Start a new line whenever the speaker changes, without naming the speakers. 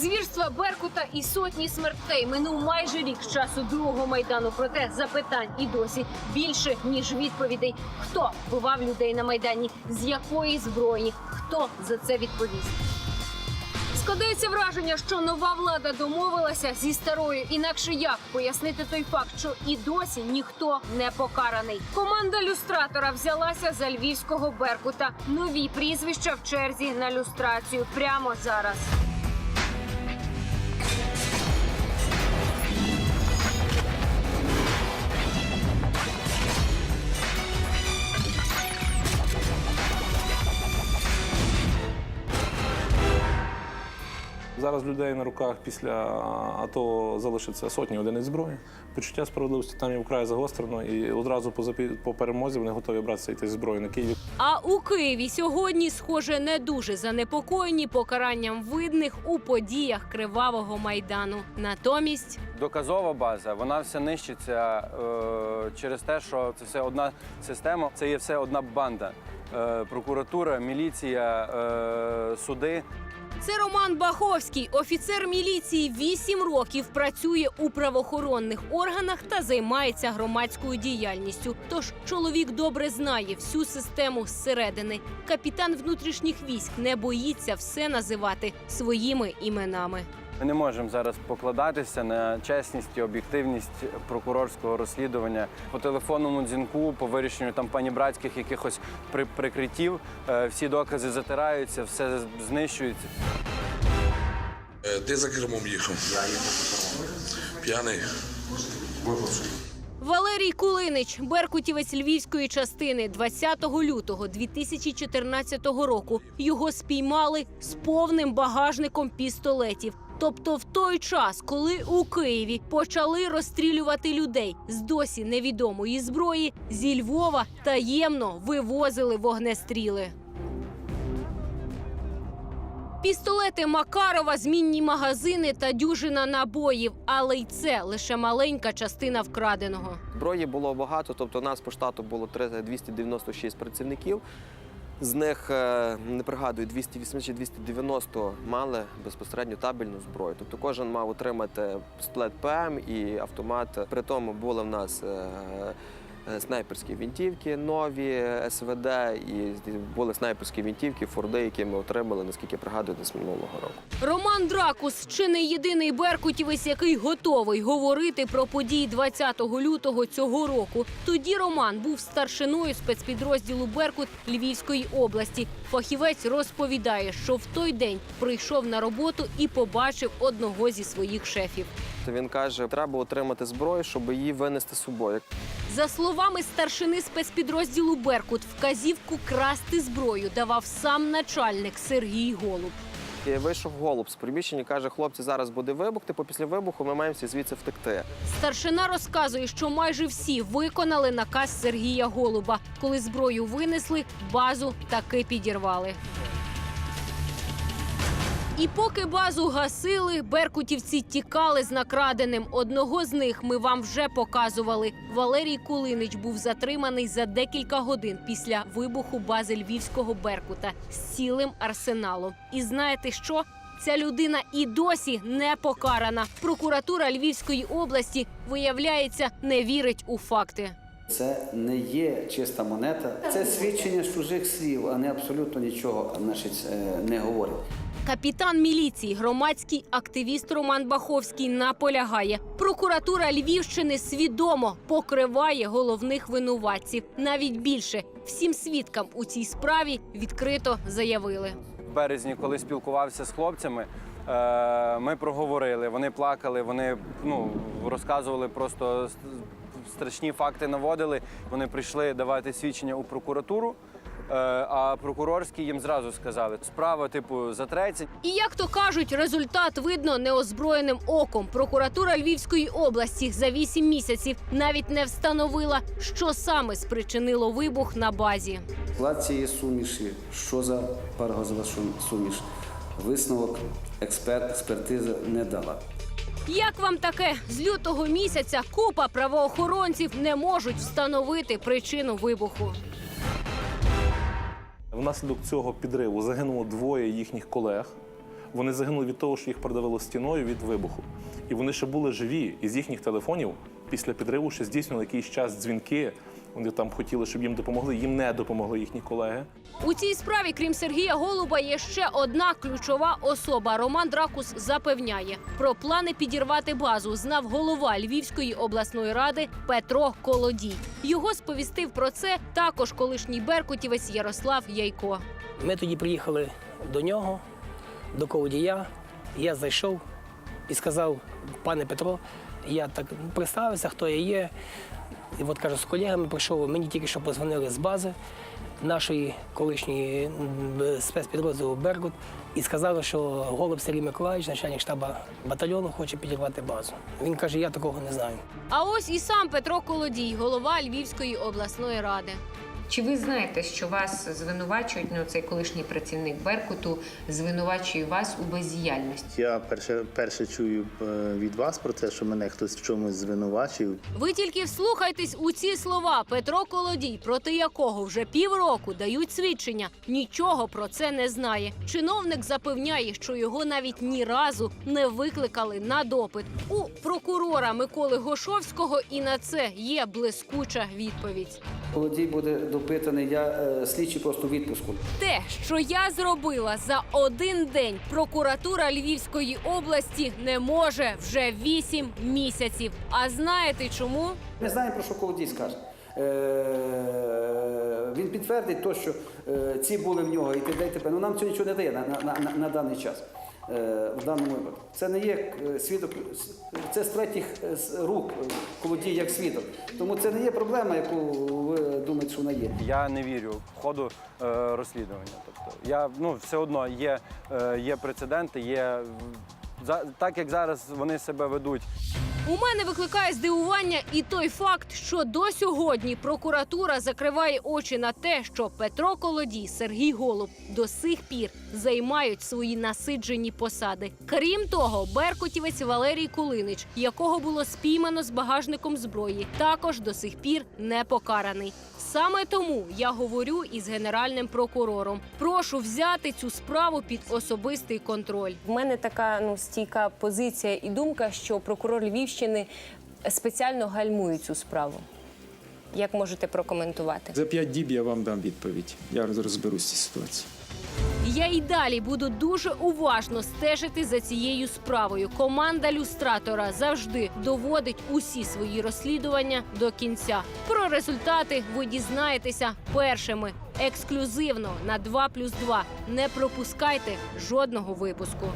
Звірства Беркута і сотні смертей минув майже рік з часу другого майдану. Проте запитань і досі більше ніж відповідей. Хто бував людей на майдані? З якої зброї? Хто за це відповість? Складається враження, що нова влада домовилася зі старою. Інакше як пояснити той факт, що і досі ніхто не покараний. Команда люстратора взялася за львівського беркута. Нові прізвища в черзі на люстрацію прямо зараз.
Зараз людей на руках після АТО залишиться сотні одиниць зброї. Почуття справедливості там є вкрай загострено, і одразу по, запі- по перемозі вони готові братися йти зі зброї на Києві.
А у Києві сьогодні, схоже, не дуже занепокоєні покаранням видних у подіях кривавого майдану. Натомість
Доказова база, вона вся нищиться е, через те, що це все одна система, це є все одна банда. Е, прокуратура, міліція, е, суди.
Це Роман Баховський, офіцер міліції. Вісім років працює у правоохоронних органах та займається громадською діяльністю. Тож чоловік добре знає всю систему зсередини. Капітан внутрішніх військ не боїться все називати своїми іменами.
Ми не можемо зараз покладатися на чесність і об'єктивність прокурорського розслідування по телефонному дзвінку, по вирішенню там панібратських якихось при- прикриттів. Е, всі докази затираються, все знищується.
Е, Ти за кермом їхав? Я їхав П'яний.
Валерій Кулинич, беркутівець львівської частини, 20 лютого 2014 року. Його спіймали з повним багажником пістолетів. Тобто, в той час, коли у Києві почали розстрілювати людей з досі невідомої зброї, зі Львова таємно вивозили вогнестріли. Пістолети Макарова, змінні магазини та дюжина набоїв. Але й це лише маленька частина вкраденого.
Зброї було багато, тобто у нас по штату було 300 296 працівників. З них е, не пригадую 280 чи 290 мали безпосередньо табельну зброю. Тобто кожен мав отримати пістолет ПМ і автомат. При тому були в нас е, снайперські вінтівки нові СВД, і були снайперські вінтівки, форди, які ми отримали, наскільки пригадую, десь минулого року.
Роман Дракус чи не єдиний беркутівець, який готовий говорити про події 20 лютого цього року. Тоді Роман був старшиною спецпідрозділу Беркут Львівської області. Фахівець розповідає, що в той день прийшов на роботу і побачив одного зі своїх шефів.
Він каже, треба отримати зброю, щоб її винести з собою.
За словами старшини спецпідрозділу Беркут, вказівку красти зброю давав сам начальник Сергій Голуб.
І вийшов голуб з приміщення, каже, хлопці, зараз буде вибух, типу після вибуху ми маємо всі звідси втекти.
Старшина розказує, що майже всі виконали наказ Сергія Голуба. Коли зброю винесли, базу таки підірвали. І поки базу гасили, беркутівці тікали з накраденим. Одного з них ми вам вже показували. Валерій Кулинич був затриманий за декілька годин після вибуху бази львівського Беркута з цілим арсеналом. І знаєте що? Ця людина і досі не покарана. Прокуратура Львівської області, виявляється, не вірить у факти.
Це не є чиста монета, це свідчення чужих слів, а не абсолютно нічого значить, е, не говорить.
Капітан міліції, громадський активіст Роман Баховський наполягає. Прокуратура Львівщини свідомо покриває головних винуватців. Навіть більше всім свідкам у цій справі відкрито заявили.
В березні, коли спілкувався з хлопцями, е, ми проговорили. Вони плакали, вони ну, розказували просто страшні факти наводили. Вони прийшли давати свідчення у прокуратуру. Е, А прокурорські їм зразу сказали, справа, типу, затреться.
І як то кажуть, результат видно неозброєним оком. Прокуратура Львівської області за вісім місяців навіть не встановила, що саме спричинило вибух на базі.
Склад цієї суміші, що за паргазова суміш, висновок експерт, експертиза не дала.
Як вам таке з лютого місяця купа правоохоронців не можуть встановити причину вибуху?
Внаслідок цього підриву загинуло двоє їхніх колег. Вони загинули від того, що їх продавило стіною від вибуху. І вони ще були живі. І з їхніх телефонів після підриву ще здійснювали якийсь час дзвінки. Вони там хотіли, щоб їм допомогли. Їм не допомогли їхні колеги.
У цій справі, крім Сергія Голуба, є ще одна ключова особа. Роман Дракус запевняє, про плани підірвати базу знав голова Львівської обласної ради Петро Колодій. Його сповістив про це також колишній беркутівець Ярослав Яйко.
Ми тоді приїхали до нього, до Ковдія. Я зайшов і сказав, пане Петро, я так представився, хто я є. І от кажу, з колегами прийшов, мені тільки що позвонили з бази нашої колишньої спецпідрозділу Беркут і сказали, що Голуб Сергій Миколаївич, начальник штабу батальйону, хоче підірвати базу. Він каже, я такого не знаю.
А ось і сам Петро Колодій, голова Львівської обласної ради.
Чи ви знаєте, що вас звинувачують, ну цей колишній працівник Беркуту звинувачує вас у бездіяльності?
Я перше, перше чую е, від вас про те, що мене хтось в чомусь звинувачив.
Ви тільки вслухайтесь у ці слова. Петро Колодій, проти якого вже півроку дають свідчення, нічого про це не знає. Чиновник запевняє, що його навіть ні разу не викликали на допит. У прокурора Миколи Гошовського і на це є блискуча відповідь.
Володій буде допитаний, я е, слідчий просто в відпуску.
Те, що я зробила за один день, прокуратура Львівської області не може вже вісім місяців. А знаєте чому?
Ми знаємо, про що Колодій скаже. Е, Він підтвердить те, що е, ці були в нього і т.д. і т.п. Ну нам цього нічого не дає на, на, на, на даний час. Е, В даному випадку. Це не є е, свідок, це з третіх е, рук Колодій як свідок. Тому це не є проблема, яку ви думаєте, що вона є.
Я не вірю в ходу е, розслідування. Тобто я ну все одно є, е, є прецеденти, є за так як зараз вони себе ведуть.
У мене викликає здивування і той факт, що до сьогодні прокуратура закриває очі на те, що Петро Колодій, Сергій Голуб до сих пір займають свої насиджені посади. Крім того, беркутівець Валерій Кулинич, якого було спіймано з багажником зброї, також до сих пір не покараний. Саме тому я говорю із генеральним прокурором. Прошу взяти цю справу під особистий контроль.
В мене така ну стійка позиція і думка, що прокурор Львівщини спеціально гальмує цю справу. Як можете прокоментувати?
За п'ять діб я вам дам відповідь. Я розберусь з цією ситуацією.
Я й далі буду дуже уважно стежити за цією справою. Команда люстратора завжди доводить усі свої розслідування до кінця. Про результати ви дізнаєтеся першими ексклюзивно на 2+,2. Не пропускайте жодного випуску.